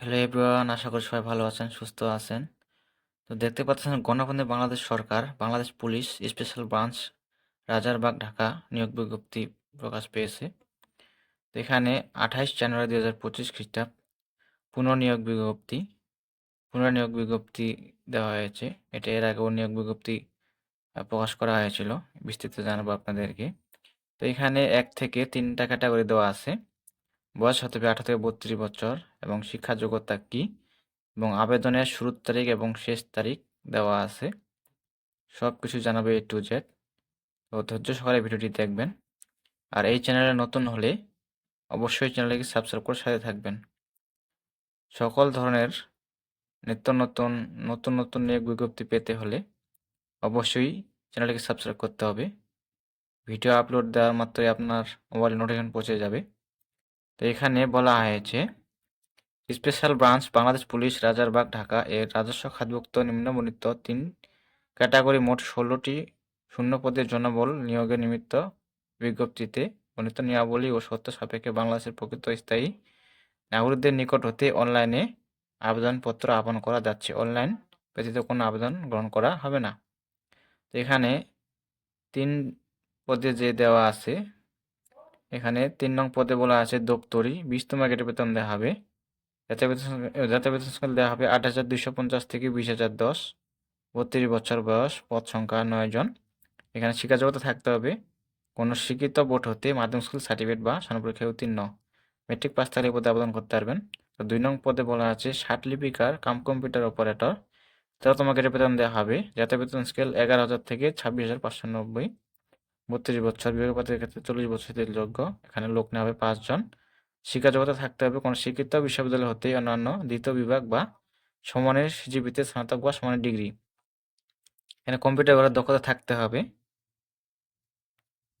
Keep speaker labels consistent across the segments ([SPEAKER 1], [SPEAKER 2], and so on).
[SPEAKER 1] Hello everyone, আশা করি সবাই ভালো আছেন, সুস্থ আছেন। তো দেখতে পাচ্ছেন গণপন্থী বাংলাদেশ সরকার, Bangladesh police special branch, Rajarbagh, Dhaka নিয়োগ বিজ্ঞপ্তি প্রকাশ পেয়েছে। তো এখানে আঠাইশ জানুয়ারি দুই হাজার পঁচিশ খ্রিস্টাব্দ, পুনর্নিয়োগ বিজ্ঞপ্তি পুনর্নিয়োগ বিজ্ঞপ্তি দেওয়া হয়েছে। এটা এর আগেও নিয়োগ বিজ্ঞপ্তি প্রকাশ করা হয়েছিল, বিস্তৃত জানাব আপনাদেরকে। তো এখানে এক থেকে তিনটা ক্যাটাগরি দেওয়া আছে। বয়স হতে হবে আঠারো থেকে বত্রিশ বছর এবং শিক্ষা যোগ্যতা কী? এবং আবেদনের শুরুর তারিখ এবং শেষ তারিখ দেওয়া আছে। সব কিছু জানাবে এ টু জেড তো ধৈর্য সহকারে ভিডিওটি দেখবেন। আর এই চ্যানেলে নতুন হলে অবশ্যই চ্যানেলটিকে সাবস্ক্রাইব করে সাথে থাকবেন। সকল ধরনের নিত্য নতুন নতুন নতুন নিয়োগ বিজ্ঞপ্তি পেতে হলে অবশ্যই চ্যানেলটিকে সাবস্ক্রাইব করতে হবে। ভিডিও আপলোড দেওয়ার মাত্রই আপনার মোবাইলে নোটিফিকেশন পৌঁছে যাবে। তো এখানে বলা হয়েছে special branch Bangladesh police, Rajarbagh, Dhaka এর রাজস্ব খাতভুক্ত নিম্নবর্ণিত তিন ক্যাটাগরি মোট ষোলোটি শূন্য পদের জনবল নিয়োগের নিমিত্ত বিজ্ঞপ্তিতে বর্ণিত নিয়মাবলী ও সত্য সাপেক্ষে বাংলাদেশের প্রকৃত স্থায়ী নাগরিকদের নিকট হতে অনলাইনে আবেদনপত্র আহ্বান করা যাচ্ছে। অনলাইন ব্যতীত কোনো আবেদন গ্রহণ করা হবে না। তো এখানে তিন পদে যে দেওয়া আছে, এখানে তিন নং পদে বলা আছে, দপ্তরি, বিশতম গেটে বেতন দেওয়া হবে। জাতীয় বেতন জাতীয় স্কেল দেওয়া হবে আট হাজার দুইশো পঞ্চাশ থেকে বিশ হাজার দশ। বত্রিশ বছর বয়স, পদ সংখ্যা নয় জন। এখানে শিক্ষা জগতে থাকতে হবে। কোনো শিক্ষিত বোর্ড হতে মাধ্যমিক স্কুল সার্টিফিকেট বা সনপরীক্ষায় উত্তীর্ণ। মেট্রিক পাস এই পদে আবেদন করতে পারবেন। তো দুই নং পদে বলা আছে, ষাট লিপিকার কাম কম্পিউটার অপারেটর। তেরোতম গেটে বেতন দেওয়া হবে জাতীয় বেতন স্কেল এগারো হাজার থেকে ছাব্বিশ হাজার পাঁচশো নব্বই। বত্রিশ বছর বিভাগ পাতের ক্ষেত্রে চল্লিশ বছর যোগ্য। এখানে লোক নেওয়া হবে পাঁচজন শিক্ষা জগতে থাকতে হবে। কোনো শিক্ষিত বিশ্ববিদ্যালয় হতে অন্যান্য দ্বিতীয় বিভাগ বা সমানের সিজিপিতে স্নাতক বা সমানের ডিগ্রি। এখানে কম্পিউটার করার দক্ষতা থাকতে হবে।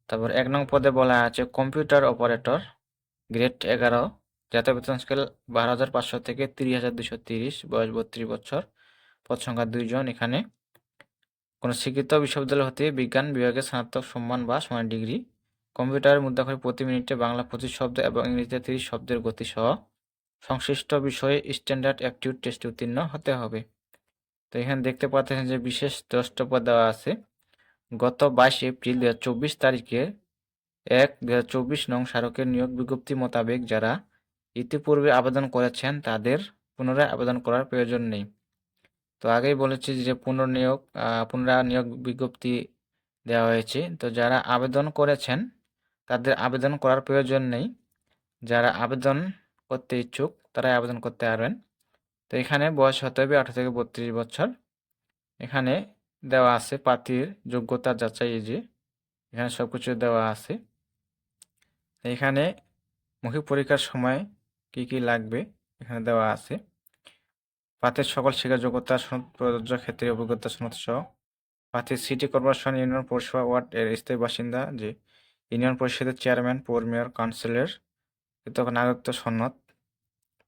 [SPEAKER 1] তারপর এক নং পদে বলা আছে কম্পিউটার অপারেটর গ্রেড এগারো, জাতীয় বেতন স্কেল বারো হাজার পাঁচশো থেকে তিরিশ হাজার দুশো তিরিশ, বয়স বত্রিশ বছর, পদ সংখ্যা দুইজন এখানে কোনো শিক্ষিত বিশ্ববিদ্যালয় হতে বিজ্ঞান বিভাগে স্নাতক সম্মান বা সমান ডিগ্রি কম্পিউটারের মুদ্রাক্ষরে প্রতি মিনিটে বাংলা পঁচিশ শব্দ এবং ইংরেজিতে তিরিশ শব্দের গতি সহ সংশ্লিষ্ট বিষয়ে স্ট্যান্ডার্ড অ্যাপটিউড টেস্টে উত্তীর্ণ হতে হবে। তো এখানে দেখতে পাচ্ছেন যে বিশেষ দ্রষ্টব্য দেওয়া আছে। গত বাইশ এপ্রিল দু হাজার চব্বিশ তারিখে এক দু হাজার চব্বিশ নং স্মারকের নিয়োগ বিজ্ঞপ্তি মোতাবেক যারা ইতিপূর্বে আবেদন করেছেন তাদের পুনরায় আবেদন করার প্রয়োজন নেই। তো আগেই বলেছি যে পুনর্নিয়োগ পুনরায় নিয়োগ বিজ্ঞপ্তি দেওয়া হয়েছে। তো যারা আবেদন করেছেন তাদের আবেদন করার প্রয়োজন নেই। যারা আবেদন করতে ইচ্ছুক, তারাই আবেদন করতে পারবেন। তো এখানে বয়স হতে হবে আঠারো থেকে বত্রিশ বছর। এখানে দেওয়া আছে প্রার্থীর যোগ্যতা যাচাই যে এখানে সব কিছু দেওয়া আছে। এখানে মৌখিক পরীক্ষার সময় কি কি লাগবে এখানে দেওয়া আছে। প্রার্থীর সকল শিক্ষা যোগ্যতা সনদ, প্রযোজ্য ক্ষেত্রে অভিজ্ঞতা, সনদ সহ। প্রার্থী সিটি কর্পোরেশন, ইউনিয়ন, পৌরসভা, ওয়ার্ড, এর স্থায়ী বাসিন্দা যে ইউনিয়ন পরিষদের চেয়ারম্যান, পৌর মেয়র, কাউন্সিলর কৃতজ্ঞ নাগরিকত্ব সনদ,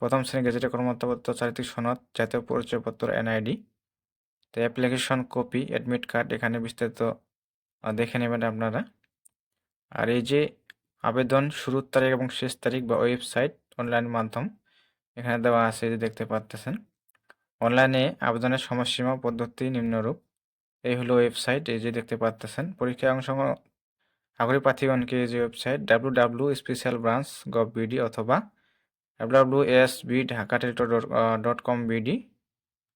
[SPEAKER 1] প্রথম শ্রেণি গেজেটের কর্মকর্তাপত্র চারিত্রিক সনদ, জাতীয় পরিচয়পত্র, এনআইডি। তো অ্যাপ্লিকেশন কপি, অ্যাডমিট কার্ড এখানে বিস্তারিত দেখে নেবেন আপনারা। আর এই যে আবেদন শুরুর তারিখ এবং শেষ তারিখ বা ওয়েবসাইট, অনলাইন মাধ্যম, এখানে দেওয়া আছে যে দেখতে পাচ্তেছেন অনলাইনে আবেদনের সময়সীমা, পদ্ধতি নিম্নরূপ। এই হলো ওয়েবসাইট, এই যে দেখতে পাচ্তেছেন পরীক্ষায় অংশ আগ্রহী প্রার্থীগণকে যে website W W special branch gov BD অথবা W W S B Dhaka টেলিটর dot com BD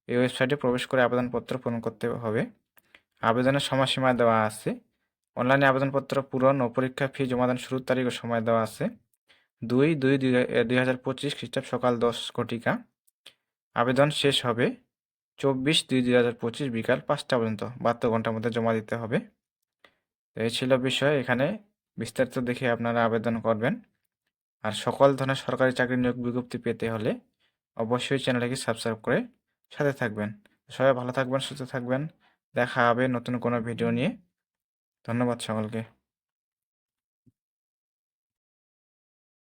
[SPEAKER 1] এই ওয়েবসাইটে প্রবেশ করে আবেদনপত্র পূরণ করতে হবে। আবেদনের সময়সীমা দেওয়া আছে। অনলাইনে আবেদনপত্র পূরণ ও পরীক্ষা ফি জমাদান শুরুর তারিখ ও সময় দেওয়া আছে। দুই দুই দুই হাজার পঁচিশ খ্রিস্টাব্দ সকাল দশ ঘটিকা। আবেদন শেষ হবে চব্বিশ দুই দুই হাজার পঁচিশ বিকাল পাঁচটা পর্যন্ত। বাহাত্তর ঘণ্টার মধ্যে জমা দিতে হবে। তো এই ছিল বিষয়। এখানে বিস্তারিত দেখে আপনারা আবেদন করবেন। আর সকল ধরনের সরকারি চাকরি নিয়োগ বিজ্ঞপ্তি পেতে হলে অবশ্যই চ্যানেলটিকে সাবস্ক্রাইব করে সাথে থাকবেন। সবাই ভালো থাকবেন, সুস্থ থাকবেন। দেখা হবে নতুন কোনো ভিডিও নিয়ে। ধন্যবাদ সকলকে।